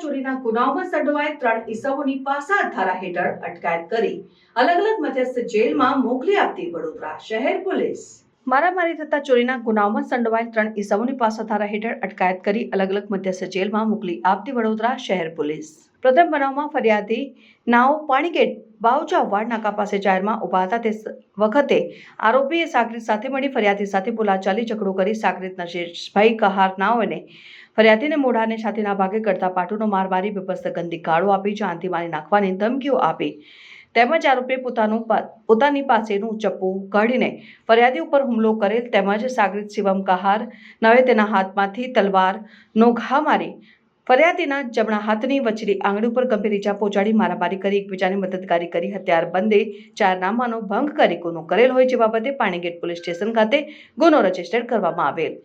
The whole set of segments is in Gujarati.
ચોરીના ગુનાઓમાં સંડોવાયેલ ત્રણ ઈસમોની પાસા ધારા હેઠળ અટકાયત કરી. અલગ અલગ મધ્યસ્થ જેલમાં મોકલી આપતી વડોદરા શહેર પોલીસ. મારામારી થતા ચોરીના ગુનાઓમાં સંડોવાયેલ ત્રણ ઈસમોની પાસાધારા હેઠળ અટકાયત કરી અલગ અલગ મધ્યસ્થ જેલમાં મોકલી આપતી વડોદરા શહેર પોલીસ. પ્રથમ બનાવમાં ફરિયાદી નાવ પાણીગેટ બાવજા વાડ નાકા પાસે જાહેરમાં ઊભા હતા. તે વખતે આરોપીએ સાગરીત સાથે મળી ફરિયાદી સાથે બોલાચાલી ઝઘડો કરી સાગરીત નશેશભાઈ કહાર નાઓને ફરિયાદીને મોઢાને છાતીના ભાગે કરતા પાટુનો માર મારી બેબસ્ત ગંદી ગાળો આપી, જાનથી મારી નાખવાની ધમકીઓ આપી. તેમજ આરોપીએ પોતાનું પોતાની પાસેનું ચપ્પુ કાઢીને ફરિયાદી ઉપર હુમલો કરેલ તેમજ સાગરીત શિવમ કહાર નવે તેના હાથમાંથી તલવારનો ઘા મારી ફરિયાદીના જમણા હાથની વચલી આંગળી ઉપર ગંભીર ઇજા પહોંચાડી મારામારી કરી, એકબીજાને મદદગારી કરી, હથિયાર બંધે જાહેરનામાનો ભંગ કરી, ગુનો કરેલ હોય જે બાબતે પાણીગેટ પોલીસ સ્ટેશન ખાતે ગુનો રજિસ્ટર કરવામાં આવેલ.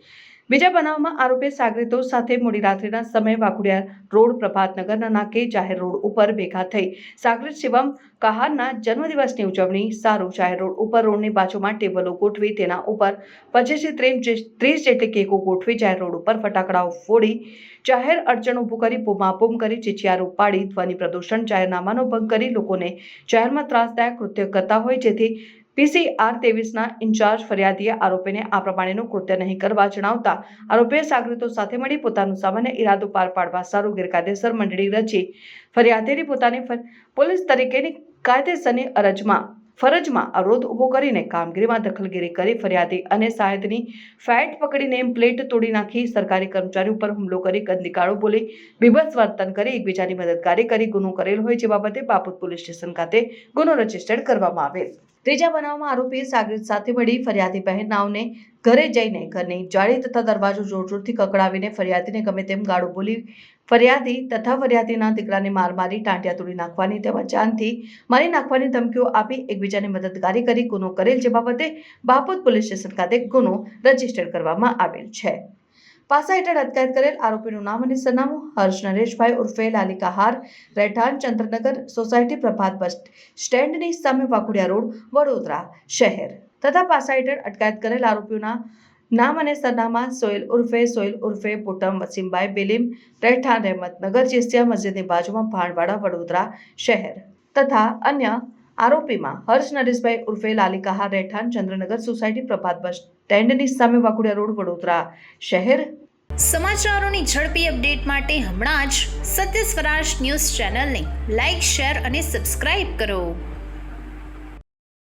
બીજા બનાવમાં આરોપી સાગરીતો સાથે મોડી રાત્રિના સમયે વાઘોડિયા રોડ પ્રભાતનગરના નાકે જાહેર રોડ ઉપર ભેગા થઈ. સાગરીત શિવમ કહારના જન્મદિવસની ઉજવણી, સારું જાહેર રોડ ઉપર રોડની બાજુમાં ટેબલો ગોઠવી, તેના ઉપર પચીસથી ત્રીસ ત્રીસ જેટલી કેકો ગોઠવી, જાહેર રોડ ઉપર ફટાકડાઓ ફોડી, જાહેર અડચણ ઊભું કરી બૂમાબૂમ કરી ચીચિયારો પાડી, ધ્વનિ પ્રદૂષણ, જાહેરનામાનો ભંગ કરી, લોકોને જાહેરમાં ત્રાસદાયક કૃત્ય કરતા હોય, જેથી પીસીઆર તેવીસના ઇન્ચાર્જ ફરિયાદીએ આરોપીને આ પ્રમાણેનું કૃત્ય નહીં કરવા જણાવતા આરોપીએ સાગરીતો સાથે મળી પોતાનું સામાન્ય ઈરાદો પાર પાડવા સારું ગેરકાયદેસર મંડળી રચી ફરિયાદીની પોતાની પોલીસ તરીકેની કાયદેસરની અરજમાં ફરજમાં અવરોધ ઊભો કરીને કામગીરીમાં દખલગીરી કરી ફરિયાદી અને સાહેબની ફેટ પકડીને પ્લેટ તોડી નાખી. સરકારી કર્મચારી ઉપર હુમલો કરી ગંદી ગાળો બોલી બીભત્સ વર્તન કરી એકબીજાની મદદગારી કરી ગુનો કરેલ હોય જે બાબતે બાપુત પોલીસ સ્ટેશન ખાતે ગુનો રજીસ્ટર્ડ કરવામાં આવેલ. ત્રીજા બનાવમાં આરોપીએ સાગરીત સાથે મળી ફરિયાદી બહેન ઘરે જઈને ઘરની જાળી તથા દરવાજો જોરજોરથી કકડાવીને ફરિયાદીને ગમે તેમ ગાળો બોલી ફરિયાદી તથા ફરિયાદીના દીકરાને માર ટાંટિયા તોડી નાખવાની તેમજ જાનથી મારી નાખવાની ધમકીઓ આપી એકબીજાને મદદગારી કરી ગુનો કરેલ જે બાબતે બાપોદ પોલીસ સ્ટેશન ખાતે ગુનો રજિસ્ટર કરવામાં આવેલ છે. પાસા હેઠળ અટકાયત કરેલ આરોપીનું નામ અને સરનામું હર્ષ નરેશભાઈ ઉર્ફે લાલિકાહાર રહેઠાણ, ચંદ્રનગર સોસાયટી, પ્રભાત બસ સ્ટેન્ડની સામે વાઘોડિયા રોડ, વડોદરા શહેર. તથા પાસા હેઠળ અટકાયત કરેલ આરોપીઓના નામ અને સરનામા સોહેલ ઉર્ફે સોહેલ ઉર્ફે પૂટમ વસીમભાઈ બેલીમ, રહેઠાણ રહેમતનગર ચિસ્તિયા મસ્જિદની બાજુમાં ભાણવાડા, વડોદરા શહેર તથા અન્ય આરોપીમાં હર્ષ નરેશભાઈ ઉર્ફે લાલિકાહાર, રહેઠાણ, ચંદ્રનગર સોસાયટી પ્રભાત બસ સ્ટેન્ડની સામે વાકુડિયા રોડ, વડોદરા શહેર. સમાચારોની ઝડપી અપડેટ માટે હમણાં જ સત્ય સ્વરાજ ન્યૂઝ ચેનલને લાઇક શેર અને સબસ્ક્રાઇબ કરો.